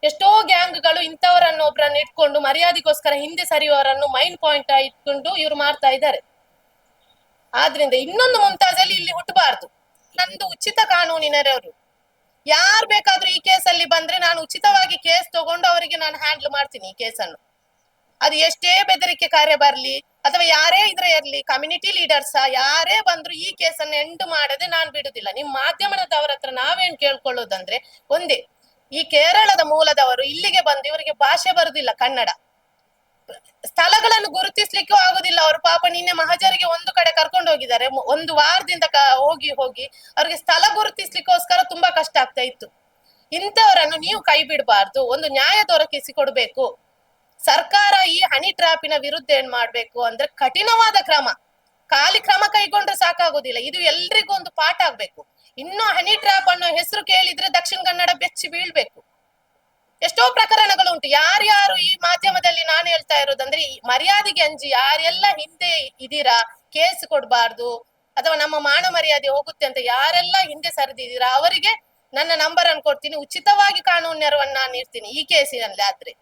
ಎಷ್ಟೋ ಗ್ಯಾಂಗ್ಗಳು ಇಂಥವರನ್ನು ಒಬ್ರನ್ನು ಇಟ್ಕೊಂಡು ಮರ್ಯಾದೆಗೋಸ್ಕರ ಹಿಂದೆ ಸರಿಯುವವರನ್ನು ಮೈನ್ ಪಾಯಿಂಟ್ ಇಟ್ಕೊಂಡು ಇವ್ರು ಮಾಡ್ತಾ ಇದ್ದಾರೆ. ಆದ್ರಿಂದ ಇನ್ನೊಂದು ಮುಂತಾಜಲ್ಲಿ ಇಲ್ಲಿ ಹುಟ್ಟಬಾರ್ದು. ನಂದು ಉಚಿತ ಕಾನೂನಿನರವರು ಯಾರ್ ಬೇಕಾದ್ರೂ ಈ ಕೇಸಲ್ಲಿ ಬಂದ್ರೆ ನಾನು ಉಚಿತವಾಗಿ ಕೇಸ್ ತಗೊಂಡು ಅವರಿಗೆ ನಾನು ಹ್ಯಾಂಡಲ್ ಮಾಡ್ತೀನಿ ಈ ಕೇಸನ್ನು. ಅದು ಎಷ್ಟೇ ಬೆದರಿಕೆ ಕಾರ್ಯ ಬರ್ಲಿ, ಅಥವಾ ಯಾರೇ ಇದ್ರೆ ಇರ್ಲಿ ಕಮ್ಯುನಿಟಿ ಲೀಡರ್ಸ್ ಯಾರೇ ಬಂದ್ರು ಈ ಕೇಸನ್ನು ಎಂಡ್ ಮಾಡದೆ ನಾನು ಬಿಡುದಿಲ್ಲ. ನಿಮ್ ಮಾಧ್ಯಮದವರ ಹತ್ರ ನಾವೇನ್ ಕೇಳ್ಕೊಳ್ಳೋದಂದ್ರೆ, ಒಂದೇ, ಈ ಕೇರಳದ ಮೂಲದವರು ಇಲ್ಲಿಗೆ ಬಂದು ಇವರಿಗೆ ಭಾಷೆ ಬರುದಿಲ್ಲ ಕನ್ನಡ. ಸ್ಥಳಗಳನ್ನು ಗುರುತಿಸ್ಲಿಕ್ಕೂ ಆಗುದಿಲ್ಲ. ಅವರು ಪಾಪ ನಿನ್ನೆ ಮಹಾಜರಿಗೆ ಒಂದು ಕಡೆ ಕರ್ಕೊಂಡು ಹೋಗಿದ್ದಾರೆ. ಒಂದು ವಾರದಿಂದ ಹೋಗಿ ಹೋಗಿ ಅವ್ರಿಗೆ ಸ್ಥಳ ಗುರುತಿಸ್ಲಿಕ್ಕೋಸ್ಕರ ತುಂಬಾ ಕಷ್ಟ ಆಗ್ತಾ ಇತ್ತು. ಇಂಥವರನ್ನು ನೀವು ಕೈ ಬಿಡಬಾರ್ದು. ಒಂದು ನ್ಯಾಯ ದೊರಕಿಸಿ ಕೊಡ್ಬೇಕು ಸರ್ಕಾರ ಈ ಹನಿ ಟ್ರಾಪಿನ ವಿರುದ್ಧ ಏನ್ ಮಾಡ್ಬೇಕು ಅಂದ್ರೆ ಕಠಿಣವಾದ ಕ್ರಮ. ಖಾಲಿ ಕ್ರಮ ಕೈಗೊಂಡ್ರೆ ಸಾಕಾಗೋದಿಲ್ಲ. ಇದು ಎಲ್ರಿಗೂ ಒಂದು ಪಾಠ ಆಗ್ಬೇಕು. ಇನ್ನು ಹನಿ ಟ್ರಾಪ್ ಅನ್ನೋ ಹೆಸರು ಕೇಳಿದ್ರೆ ದಕ್ಷಿಣ ಕನ್ನಡ ಬೆಚ್ಚಿ ಬೀಳ್ಬೇಕು. ಎಷ್ಟೋ ಪ್ರಕರಣಗಳು ಉಂಟು. ಯಾರ್ಯಾರು ಈ ಮಾಧ್ಯಮದಲ್ಲಿ ನಾನು ಹೇಳ್ತಾ ಇರೋದಂದ್ರೆ, ಈ ಮರ್ಯಾದೆಗೆ ಅಂಜಿ ಯಾರೆಲ್ಲ ಹಿಂದೆ ಇದೀರಾ, ಕೇಸ್ ಕೊಡಬಾರ್ದು, ಅಥವಾ ನಮ್ಮ ಮಾನ ಮರ್ಯಾದೆ ಹೋಗುತ್ತೆ ಅಂತ ಯಾರೆಲ್ಲ ಹಿಂದೆ ಸರಿದಿದ್ದೀರಾ, ಅವರಿಗೆ ನನ್ನ ನಂಬರ್ ಅನ್ನು ಕೊಡ್ತೀನಿ, ಉಚಿತವಾಗಿ ಕಾನೂನು ನೆರವನ್ನು ನಾನು ಇರ್ತೀನಿ ಈ ಕೇಸಿನಲ್ಲಿ ಆದ್ರೆ.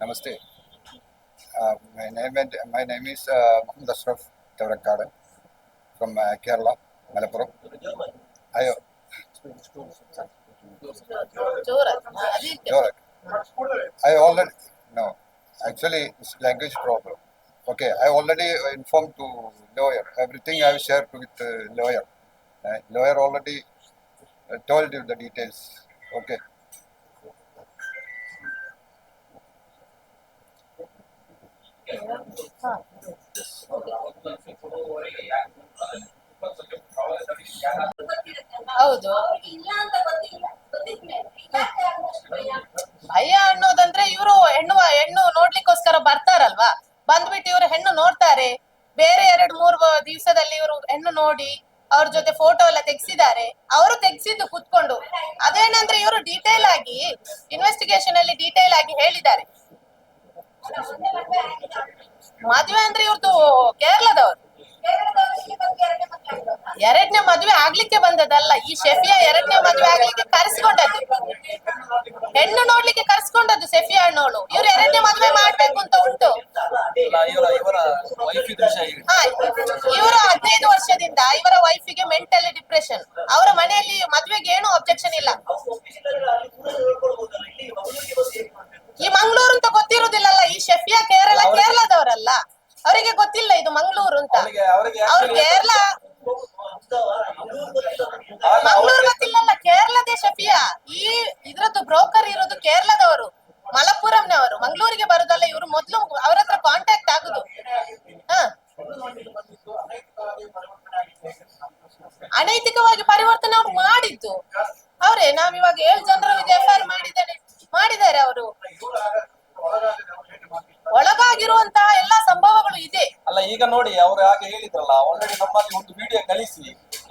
ನಮಸ್ತೆ. Uh, my name and, my name is uh, Ashraf Tavrakkad from uh, Kerala, Malappuram. I, I already no, actually it's language problem. Okay, I already informed to lawyer. Everything I shared with uh, lawyer. Uh, lawyer already uh, told you the details. Okay. ಹೌದು. ಭಯ ಅನ್ನೋದಂದ್ರೆ ಇವರು ಹೆಣ್ಣು ಹೆಣ್ಣು ನೋಡ್ಲಿಕ್ಕೋಸ್ಕರ ಬರ್ತಾರಲ್ವಾ? ಬಂದ್ಬಿಟ್ಟು ಇವರು ಹೆಣ್ಣು ನೋಡ್ತಾರೆ. ಬೇರೆ ಎರಡ್, ಮೂರು ದಿವಸದಲ್ಲಿ ಇವರು ಹೆಣ್ಣು ನೋಡಿ ಅವ್ರ ಜೊತೆ ಫೋಟೋ ಎಲ್ಲ ತೆಗ್ಸಿದ್ದಾರೆ. ಅವರು ತೆಗ್ಸಿದ್ದು ಕುತ್ಕೊಂಡು. ಅದೇನಂದ್ರೆ ಇವರು ಡೀಟೇಲ್ ಆಗಿ ಇನ್ವೆಸ್ಟಿಗೇಷನ್ ಅಲ್ಲಿ ಡೀಟೇಲ್ ಆಗಿ ಹೇಳಿದ್ದಾರೆ. ಮದುವೆ ಅಂದ್ರೆ ಇವ್ರದ್ದು ಕೇರಳದವ್ರು. ಎರಡನೇ ಮದ್ವೆ ಆಗ್ಲಿಕ್ಕೆ ಬಂದದಲ್ಲ ಈ ಶೆಫಿಯಾ ಎರಡನೇ ಮದ್ವೆ ಆಗ್ಲಿಕ್ಕೆ ಕರೆಸ್ಕೊಂಡದ್ದು. ಹೆಣ್ಣು ನೋಡ್ಲಿಕ್ಕೆ ಕರ್ಸ್ಕೊಂಡದ್ದು ಸೆಫಿಯಾ ಹಣ್ಣೋಳು ಇವ್ರು ಎರಡನೇ ಮದ್ವೆ ಮಾಡ್ಬೇಕು ಅಂತ ಉಂಟು. ಇವರು ಹದಿನೈದು ವರ್ಷದಿಂದ ಇವರ ವೈಫಿಗೆ ಮೆಂಟಲಿ ಡಿಪ್ರೆಷನ್ ಅವರ ಮನೆಯಲ್ಲಿ ಮದ್ವೆಗೆ ಏನು ಅಬ್ಜೆಕ್ಷನ್ ಇಲ್ಲ. ಈ ಮಂಗಳೂರು ಅಂತ ಗೊತ್ತಿರುದಿಲ್ಲಲ್ಲ? ಈ ಶೆಫಿಯಾ ಕೇರಳ ಕೇರಳದವರಲ್ಲ? ಅವರಿಗೆ ಗೊತ್ತಿಲ್ಲ ಇದು ಮಂಗಳೂರು ಅಂತ. ಅವ್ರು ಕೇರಳ ಮಂಗಳೂರು ಗೊತ್ತಿಲ್ಲಲ್ಲ? ಕೇರಳದೇ ಶಫಿಯಾ. ಈ ಇದ್ರದ್ದು ಬ್ರೋಕರ್ ಇರೋದು ಕೇರಳದವರು ಮಲಪ್ಪುರಂನವರು. ಮಂಗಳೂರಿಗೆ ಬರುದಲ್ಲ ಇವರು ಮೊದ್ಲು ಅವ್ರ ಹತ್ರ ಕಾಂಟ್ಯಾಕ್ಟ್ ಆಗುದು. ಹ. ಅನೈತಿಕವಾಗಿ ಪರಿವರ್ತನೆ ಅವ್ರು ಮಾಡಿದ್ದು. ಅವ್ರೇ ನಾವಿವಾಗ ಏಳು ಜನರ ಎಫ್ ಐ ಆರ್ ಮಾಡಿದ್ದಾರೆ ಮಾಡಿದ್ದಾರೆ ಅವರು. ಒಳಗಾಗಿರುವಂತಹ ಎಲ್ಲಾ ಸಂಭವಗಳು ಇದೆ. ಅಲ್ಲ ಈಗ ನೋಡಿ ಅವ್ರು ಹಾಗೆ ಹೇಳಿದ್ರಲ್ಲ ಆಲ್ರೆಡಿ ನಮ್ಮಲ್ಲಿ ಒಂದು ವಿಡಿಯೋ ಕಳಿಸಿ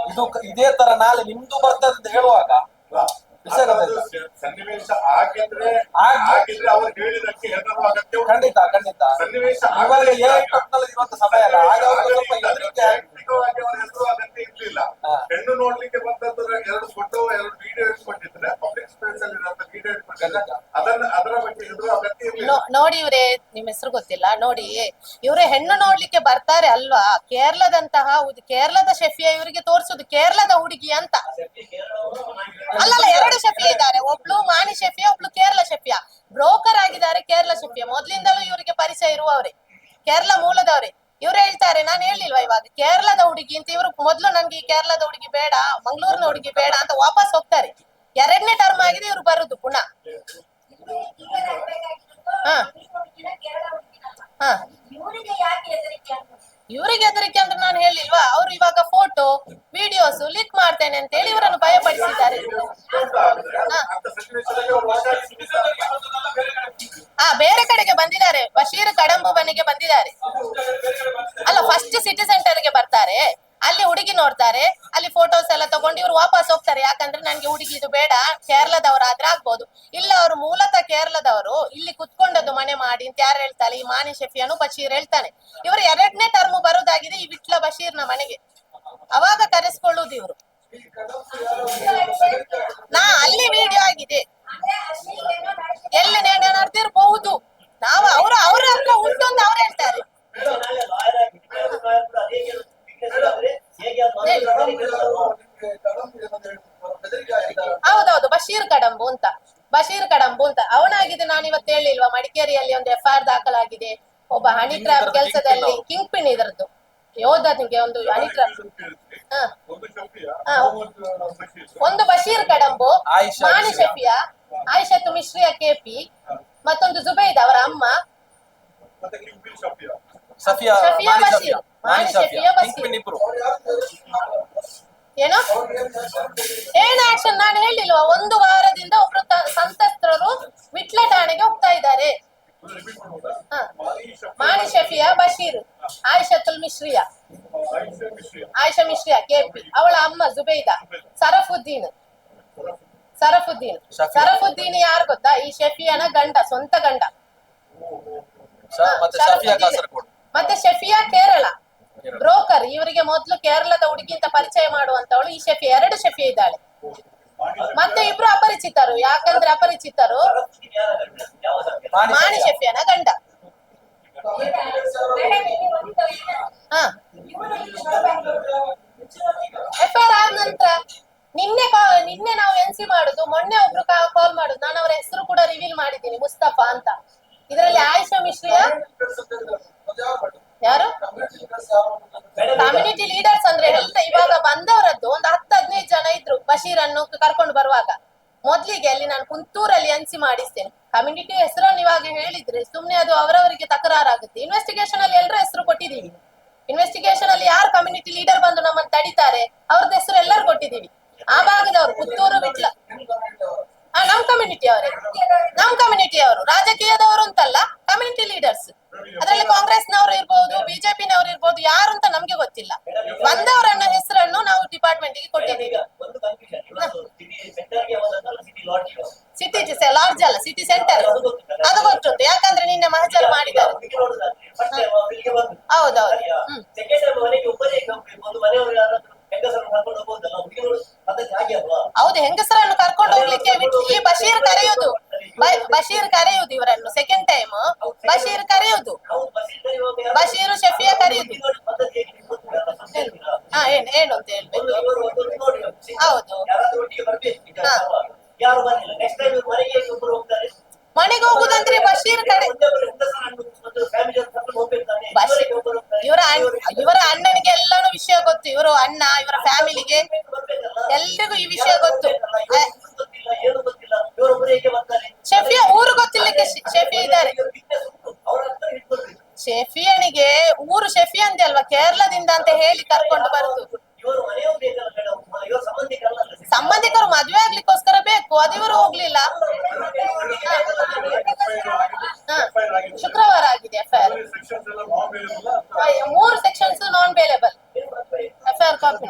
ಇದು ಇದೇ ತರ ನಾಳೆ ನಿಮ್ದು ಬರ್ತದೆ ಅಂತ ಹೇಳುವಾಗ? ಸನ್ನಿವೇಶ ಆಗಿದ್ರೆ ಆಗಿ- ಆಗಿದ್ರೆ ಅವ್ರು ಹೇಳಿದಕ್ಕೆ ಎಲ್ಲರೂ ಅಗತ್ಯ ಖಂಡಿತ ಖಂಡಿತ. ಸನ್ನಿವೇಶ ಇವಾಗ ಇರುವಂತ ಸಮಯ ಅಲ್ಲ. ಆಗ ಅವ್ರಿಗೆ ಸ್ವಲ್ಪ ಹೆದರಿಕೆ ಆಗಿ- ಅವ್ರ ಹೆಸರು ಅಗತ್ಯ ಇರ್ಲಿಲ್ಲ. ಹೆಣ್ಣು ನೋಡ್ಲಿಕ್ಕೆ ಬಂದದ್ದು ಎರಡು ಫೋಟೋ ಎರಡು ವಿಡಿಯೋ ಇಟ್ಕೊಂಡಿದ್ರೆ ಪಬ್ಲಿಕ್ ಸ್ಪೇಸ್ ಅಲ್ಲಿ ನೋಡಿ ಇವ್ರೆ ನಿಮ್ ಹೆಸರು ಗೊತ್ತಿಲ್ಲ. ನೋಡಿ ಇವ್ರೆ ಹೆಣ್ಣು ನೋಡ್ಲಿಕ್ಕೆ ಬರ್ತಾರೆ ಅಲ್ವಾ? ಕೇರಳದಂತಹ ಕೇರಳದ ಶೆಫಿಯ ಇವರಿಗೆ ತೋರಿಸುದು ಕೇರಳದ ಹುಡುಗಿ ಅಂತ. ಅಲ್ಲಲ್ಲ ಎರಡು ಶೆಫಿಯ ಇದ್ದಾರೆ. ಒಬ್ಳು ಮಾಣಿ ಶೆಫಿಯ ಒಬ್ಳು ಕೇರಳ ಶೆಫಿಯ. ಬ್ರೋಕರ್ ಆಗಿದ್ದಾರೆ ಕೇರಳ ಶೆಫಿಯ. ಮೊದ್ಲಿಂದಲೂ ಇವರಿಗೆ ಪರಿಚಯ ಇರುವವ್ರೆ. ಕೇರಳ ಮೂಲದವ್ರೆ. ಇವ್ರು ಹೇಳ್ತಾರೆ ನಾನು ಹೇಳಿಲ್ವಾ ಇವಾಗ? ಕೇರಳದ ಹುಡುಗಿ ಅಂತ ಇವರು ಮೊದ್ಲು ನನ್ಗೆ ಈ ಕೇರಳದ ಹುಡುಗಿ ಬೇಡ ಮಂಗಳೂರಿನ ಹುಡುಗಿ ಬೇಡ ಅಂತ ವಾಪಸ್ ಹೋಗ್ತಾರೆ. ಎರಡನೇ ಟರ್ಮ್ ಆಗಿದೆ, ಇವ್ರು ಬರುದು ಪುನಃ. ಹಾ. ಹಾ. ಇವರಿಗೆ ಹೆದರಿಕೆ ಅಂದ್ರೆ ನಾನು ಹೇಳಿಲ್ವಾ? ಅವ್ರು ಇವಾಗ ಫೋಟೋ ವಿಡಿಯೋಸ್ ಲೀಕ್ ಮಾಡ್ತೇನೆ ಅಂತ ಹೇಳಿ ಇವರನ್ನು ಭಯಪಡಿಸಿದ್ದಾರೆ. ಹಾ. ಬೇರೆ ಕಡೆಗೆ ಬಂದಿದ್ದಾರೆ. ಬಶೀರ್ ಕಡಂಬು ಮನೆಗೆ ಬಂದಿದ್ದಾರೆ. ಅಲ್ಲ ಫಸ್ಟ್ ಸಿಟಿ ಸೆಂಟರ್ಗೆ ಬರ್ತಾರೆ. ಅಲ್ಲಿ ಹುಡುಗಿ ನೋಡ್ತಾರೆ, ಅಲ್ಲಿ ಫೋಟೋಸ್ ಎಲ್ಲ ತಗೊಂಡು ಇವ್ರು ವಾಪಸ್ ಹೋಗ್ತಾರೆ. ಯಾಕಂದ್ರೆ ನನ್ಗೆ ಹುಡುಗಿ ಇದು ಬೇಡ, ಕೇರಳದವರಾದ್ರೆ ಆಗ್ಬೋದು. ಇಲ್ಲ, ಅವರು ಮೂಲತಃ ಕೇರಳದವರು, ಇಲ್ಲಿ ಕುತ್ಕೊಂಡದ್ದು ಮನೆ ಮಾಡಿ, ಅಂತ ಯಾರು ಹೇಳ್ತಾರೆ? ಈ ಮಾನಿ ಶೆಫಿಯನ್ನು ಬಶೀರ್ ಹೇಳ್ತಾನೆ. ಇವರು ಎರಡನೇ ಟರ್ಮ್ ಬರೋದಾಗಿದೆ ಈ ವಿಟ್ಲ ಬಶೀರ್ನ ಮನೆಗೆ. ಅವಾಗ ಕರೆಸ್ಕೊಳ್ಳುದು ಇವರು. ನಾ, ಅಲ್ಲಿ ವಿಡಿಯೋ ಆಗಿದೆ. ಎಲ್ಲಿ ನೇಣೆ ನಾವು ಅವ್ರ ಅವ್ರ ಹತ್ರ ಉಂಟು ಅಂತ ಅವ್ರು ಹೇಳ್ತಾರೆ. ಹೌದೌದು ಬಶೀರ್ ಕಡಂಬು ಅಂತ. ಬಶೀರ್ ಕಡಂಬು ಅಂತ. ಅವನಾಗಿದೆ ನಾನು ಇವತ್ತು ಹೇಳಿಲ್ವಾ ಮಡಿಕೇರಿಯಲ್ಲಿ ಒಂದು ಎಫ್ ಐ ಆರ್ ದಾಖಲಾಗಿದೆ. ಒಬ್ಬ ಹನಿ ಟ್ರಾಪ್ ಕೆಲಸದಲ್ಲಿ ಕಿಂಗ್ ಪಿನ್ ಇದರದ್ದು. ಯೋಧನಿಗೆ ಒಂದು ಹನಿ ಟ್ರಾಪ್ ಹ. ಒಂದು ಶಫಿಯ? ಹಾ. ಒಂದು ಬಶೀರ್. ಕಡಂಬು ಆಯಿಷಾ ಮಾಣಿ ಶಫಿಯ. ಆಯಿಷತ್ತು ಮಿಶ್ರಿಯ ಕೆಪಿ ಮತ್ತೊಂದು ಜುಬೈದ್ ಅವರ ಅಮ್ಮ. ಸಫಿಯಾ ಬಶೀರ್. ಸಫಿಯಾ ಮಾಣಿ ಸಫಿಯಾ. ಪಿನ್ ಇಬ್ರು ಏನೋ? ಏನ್ ಆಕ್ಷನ್ ನಾನು ಹೇಳಿಲ್ವಾ ಒಂದು ವಾರದಿಂದ ಒಬ್ರು ಸಂತ್ರಸ್ತರು ವಿಟ್ಲ ಠಾಣೆಗೆ ಹೋಗ್ತಾ ಇದ್ದಾರೆ. ಮಾಣಿ ಶಫಿಯಾ ಬಶೀರ್ ಆಯಿಷತುಲ್ ಮಿಶ್ರಿಯಾ. ಆಯಿಷಾ ಮಿಶ್ರಿಯಾ ಕೆಪಿ ಅವಳ ಅಮ್ಮ ಜುಬೈದಾ ಸರಫುದ್ದೀನ್. ಸರಫುದ್ದೀನ್. ಸರಫುದ್ದೀನ್ ಯಾರು ಗೊತ್ತಾ? ಈ ಶಫಿಯಾನ ಗಂಡ ಸ್ವಂತ ಗಂಡ. ಮತ್ತೆ ಶಫಿಯಾ ಕೇರಳ. ಬ್ರೋಕರ್ ಇವರಿಗೆ ಮೊದಲು ಕೇರಳದ ಹುಡುಗಿಂತ ಪರಿಚಯ ಮಾಡುವಂತವಳು. ಈ ಶಫಿ ಎರಡು ಶಫಿ ಇದ್ದಾಳೆ. ಮತ್ತೆ ಇಬ್ರು ಅಪರಿಚಿತರು. ಯಾಕಂದ್ರೆ ಅಪರಿಚಿತರು ಮಾಣಿ ಶಫಿಯನ ಗಂಡ. ಹ. ಎಫ್ಐಆರ್ ಆದ ನಂತರ ನಿನ್ನೆ ನಿನ್ನೆ ನಾವು ಎನ್ ಸಿ ಮಾಡುದು ಮೊನ್ನೆ ಒಬ್ರು ಕಾಲ್ ಮಾಡುದು. ನಾನು ಅವರ ಹೆಸರು ಕೂಡ ರಿವೀಲ್ ಮಾಡಿದ್ದೀನಿ ಮುಸ್ತಫಾ ಅಂತ. ಇದರಲ್ಲಿ ಆಯುಷ ಮಿಶ್ರಿಯಾ ಯಾರು? ಕಮ್ಯುನಿಟಿ ಲೀಡರ್ಸ್ ಅಂದ್ರೆ ಹೆಲ್ತ್ ಇವಾಗ ಬಂದವರದ್ದು ಒಂದು ಹತ್ತು ಹದಿನೈದು ಜನ ಇದ್ರು ಬಶೀರ್ ಅನ್ನು ಕರ್ಕೊಂಡು ಬರುವಾಗ. ಮೊದ್ಲಿಗೆ ಅಲ್ಲಿ ನಾನು ಕುಂತೂರಲ್ಲಿ ಎನ್ಸಿ ಮಾಡಿಸ್ತೇನೆ. ಕಮ್ಯುನಿಟಿ ಹೆಸರನ್ನು ಇವಾಗ ಹೇಳಿದ್ರೆ ಸುಮ್ನೆ ಅದು ಅವರವರಿಗೆ ತಕರಾರಾಗುತ್ತೆ. ಇನ್ವೆಸ್ಟಿಗೇಷನ್ ಅಲ್ಲಿ ಎಲ್ಲರ ಹೆಸರು ಕೊಟ್ಟಿದ್ದೀವಿ. ಇನ್ವೆಸ್ಟಿಗೇಷನ್ ಅಲ್ಲಿ ಯಾರು ಕಮ್ಯುನಿಟಿ ಲೀಡರ್ ಬಂದು ನಮ್ಮನ್ನು ತಡಿತಾರೆ, ಅವ್ರದ್ದು ಹೆಸರು ಎಲ್ಲರೂ ಕೊಟ್ಟಿದ್ದೀವಿ. ಆ ಭಾಗದವರು ಪುತ್ತೂರು ಬಿಟ್ಲ ನಮ್ ಕಮ್ಯುನಿಟಿ ಅವರೇ. ನಮ್ ಕಮ್ಯುನಿಟಿ ಅವರು. ರಾಜಕೀಯದವರು ಅಂತಲ್ಲ ಕಮ್ಯುನಿಟಿ ಲೀಡರ್ಸ್ ಅದರಲ್ಲಿ ಕಾಂಗ್ರೆಸ್ನವರು ಇರ್ಬೋದು, ಬಿಜೆಪಿನವರು ಇರ್ಬೋದು, ಯಾರು ಅಂತ ನಮ್ಗೆ ಗೊತ್ತಿಲ್ಲ. ಬಂದವರನ್ನ ಹೆಸರನ್ನು ನಾವು ಡಿಪಾರ್ಟ್ಮೆಂಟ್ಗೆ ಕೊಟ್ಟಿದ್ದೀವಿ. ಸಿಟಿ ಲಾಡ್ಜ್ ಅಲ್ಲ ಸಿಟಿ ಸೆಂಟರ್ ಅದು ಗೊತ್ತುಂಟು, ಯಾಕಂದ್ರೆ ನಿನ್ನೆ ಮಹಜರು ಮಾಡಿದ್ದಾರೆ. ಹೌದೌದು ಹೌದು, ಹೆಂಗಸರನ್ನು ಕರ್ಕೊಂಡು ಹೋಗ್ಲಿಕ್ಕೆ ಈ ಬಶೀರ್ ಕರೆಯುವುದು ಬ- ಬಶೀರ್ ಕರೆಯುವುದು ಇವರನ್ನು ಸೆಕೆಂಡ್ ಟೈಮ್ ಬಶೀರ್ ಕರೆಯುವುದು ಬಶೀರ್, ಶಫಿಯಾ ಕರೆಯುವುದು? ಹಾ ಏನ್ ಏನು ಅಂತ ಹೇಳ್ಬೇಕು ಹೌದು. ಮನೆಗೆ ಹೋಗುದಂದ್ರೆ ಬಶೀರ್ ಕಡೆ. ಇವರ ಇವರ ಅಣ್ಣನಿಗೆ ಎಲ್ಲಾನು ವಿಷಯ ಗೊತ್ತು ಇವರು ಅಣ್ಣ, ಇವರ ಫ್ಯಾಮಿಲಿಗೆ? ಎಲ್ರಿಗೂ ಈ ವಿಷಯ ಗೊತ್ತು ಇವರೊಬ್ಬರು ಹೇಗೆ ಬರ್ತಾರೆ ಶಫಿಯಾ ಊರು ಗೊತ್ತಿಲ್ಲಕ್ಕೆ ಶೆಫಿ ಇದ್ದಾರೆ. ಶೆಫಿಯನಿಗೆ ಊರು ಶೆಫಿ ಅಂತೆ ಅಲ್ವಾ? ಕೇರಳದಿಂದ ಅಂತ ಹೇಳಿ ಕರ್ಕೊಂಡು ಬರುದು. ಸಂಬಂಧಿಕರು ಮದ್ವೆ ಆಗ್ಲಿಕ್ಕೋಸ್ಕರ ಬೇಕು ಅದು ಇವರು ಹೋಗ್ಲಿಲ್ಲ. ಶುಕ್ರವಾರ ಆಗಿದೆ ಎಫ್ಐಆರ್. ಮೂರು sections non bailable FIR copy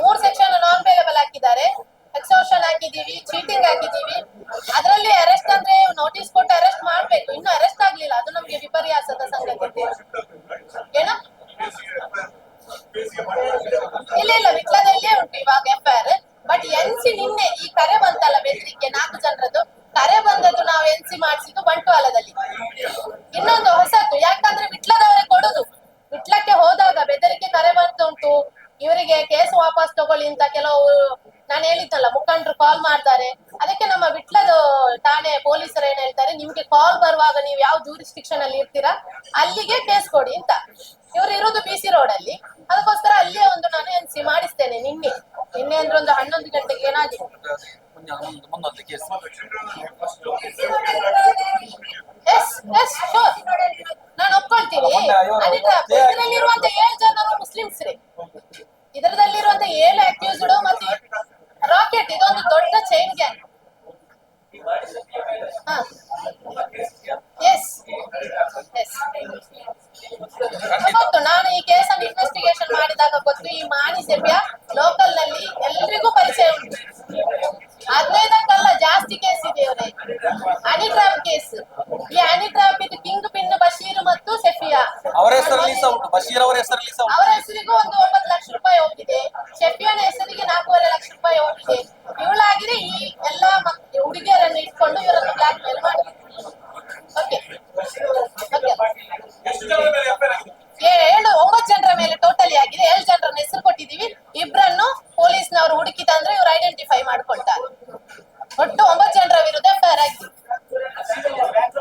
ಮೂರು ಸೆಕ್ಷನ್ ನಾನ್ ಬೇಲೆಬಲ್ ಹಾಕಿದ್ದಾರೆ ಎಕ್ಸೋಷನ್ ಹಾಕಿದೀವಿ ಚೀಟಿಂಗ್ ಹಾಕಿದೀವಿ ಅದರಲ್ಲಿ ಅರೆಸ್ಟ್ ಅಂದ್ರೆ ನೋಟಿಸ್ ಕೊಟ್ಟು ಅರೆಸ್ಟ್ ಮಾಡ್ಬೇಕು ಇನ್ನು ಅರೆಸ್ಟ್ ಆಗ್ಲಿಲ್ಲ ಅದು ನಮ್ಗೆ ವಿಪರ್ಯಾಸದ ಸಂಗತಿ ಏನು ಬೇಸಿಗೆ ಮಳೆಗಾಲ ಇಲ್ಲ ಇಲ್ಲ ವಿಟ್ಲದಲ್ಲೇ ಉಂಟು ಇವಾಗ ಎಫ್ಐಆರ್ ಬಟ್ ಎನ್ ಸಿ ನಿನ್ನೆ ಈ ಕರೆ ಬಂತಲ್ಲ ಬೆದರಿಕೆ ನಾಲ್ಕು ಜನರದ್ದು ಕರೆ ಬಂದದ್ದು ನಾವು ಎನ್ ಸಿ ಮಾಡಿಸಿದ್ದು ಬಂಟ್ವಾಳದಲ್ಲಿ ಇನ್ನೊಂದು ಹೊಸತು ಯಾಕಂದ್ರೆ ವಿಟ್ಲದವರೇ ಕೊಡುದು ವಿಟ್ಲಕ್ಕೆ ಹೋದಾಗ ಬೆದರಿಕೆ ಕರೆ ಬರ್ತುಂಟು ಇವರಿಗೆ ಕೇಸ್ ವಾಪಸ್ ತಗೊಳ್ಳಿ ಅಂತ ಕೆಲವು ನಾನು ಹೇಳಿದ್ನಲ್ಲ ಮುಖಂಡರು ಕಾಲ್ ಮಾಡ್ತಾರೆ ಅದಕ್ಕೆ ನಮ್ಮ ವಿಟ್ಲದ ಠಾಣೆ ಪೊಲೀಸರು ಏನ್ ಹೇಳ್ತಾರೆ ನಿಮ್ಗೆ ಕಾಲ್ ಬರುವಾಗ ನೀವು ಯಾವ ಜೂರಿಸ್ಟಿಕ್ಷನ್ ಅಲ್ಲಿ ಇರ್ತೀರಾ ಅಲ್ಲಿಗೆ ಕೇಸ್ ಕೊಡಿ ಅಂತ. ಇವ್ರು ಇರೋದು ಬಿ ಸಿ ರೋಡ್ ಅಲ್ಲಿ. ಅದಕ್ಕೋಸ್ಕರ ಅಲ್ಲೇ ಒಂದು ನಾನು ಎನ್ ಸಿ ಮಾಡಿಸ್ತೇನೆ ನಿನ್ನೆ. ನಿನ್ನೆ ಅಂದ್ರೆ ಒಂದು ಹನ್ನೊಂದು ಗಂಟೆಗೆ ಎಸ್ ನಾನು ಒಪ್ಕೊಳ್ತೀನಿ. ಏಳು ಜನರು ಮುಸ್ಲಿಮ್ಸ್ ರೀ. ಇದರದಲ್ಲಿರುವಂತ ಏಳು ಅಕ್ಯೂಸ್ಡ್ ಮತ್ತೆ ರಾಕೆಟ್ ಇದೊಂದು ದೊಡ್ಡ ಚೈನ್ ಗ್ಯಾಂಗ್ ಗೊತ್ತು ನಾನು ಈ ಕೇಸನ್ನು ಇನ್ವೆಸ್ಟಿಗೇಷನ್ ಮಾಡಿದಾಗ ಗೊತ್ತು ಈ ಮಾಣಿ ಸೆಬ್ಯ ಲೋಕಲ್ನಲ್ಲಿ ಎಲ್ರಿಗೂ ಪರಿಚಯ ಉಂಟು. ಹದಿನೈದಕ್ಕಲ್ಲ ಜಾಸ್ತಿ ಕೇಸ್ ಇದೆ ಇವರೇ ಕೇಸ್ ಈ ಅನಿಟ್ರಾಪ್ ಇದು ಕಿಂಗ್ ಪಿನ್ ಬಶೀರ್ ಮತ್ತು ಸೆಫಿಯಾ. ಅವರ ಹೆಸರಲ್ಲಿ ಅವರ ಹೆಸರಿಗೂ ಒಂದು